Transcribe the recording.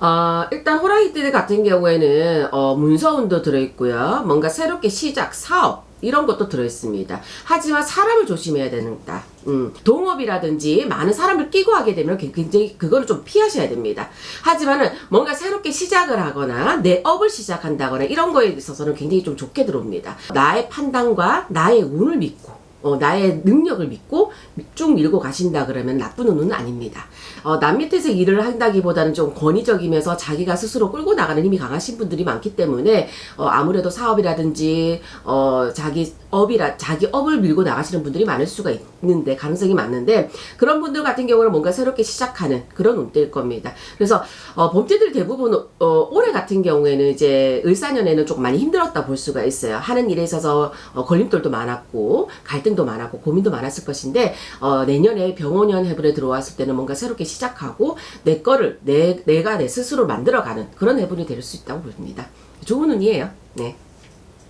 어, 일단 호랑이띠 같은 경우에는 어, 문서운도 들어있고요. 뭔가 새롭게 시작, 사업 이런 것도 들어있습니다. 하지만 사람을 조심해야 된다. 음, 동업이라든지 많은 사람을 끼고 하게 되면 굉장히 그거를 좀 피하셔야 됩니다. 하지만은 뭔가 새롭게 시작을 하거나 내 업을 시작한다거나 이런 거에 있어서는 굉장히 좀 좋게 들어옵니다. 나의 판단과 나의 운을 믿고 어, 나의 능력을 믿고 쭉 밀고 가신다 그러면 나쁜 운은 아닙니다. 어, 남 밑에서 일을 한다기보다는 좀 권위적이면서 자기가 스스로 끌고 나가는 힘이 강하신 분들이 많기 때문에 어, 아무래도 사업이라든지 어, 자기 업이라 자기 업을 밀고 나가시는 분들이 많을 수가 있는데 가능성이 많은데 그런 분들 같은 경우는 뭔가 새롭게 시작하는 그런 운때일 겁니다. 그래서 어, 봄띠들 대부분 어, 올해 같은 경우에는 이제 을사년에는 조금 많이 힘들었다 볼 수가 있어요. 하는 일에 있어서 어, 걸림돌도 많았고 갈등 도 많았고 고민도 많았을 것인데 어, 내년에 병원년 해분에 들어왔을 때는 뭔가 새롭게 시작하고 내 거를 내, 내가 내 스스로 만들어가는 그런 해분이 될 수 있다고 봅니다. 좋은 운이에요. 네.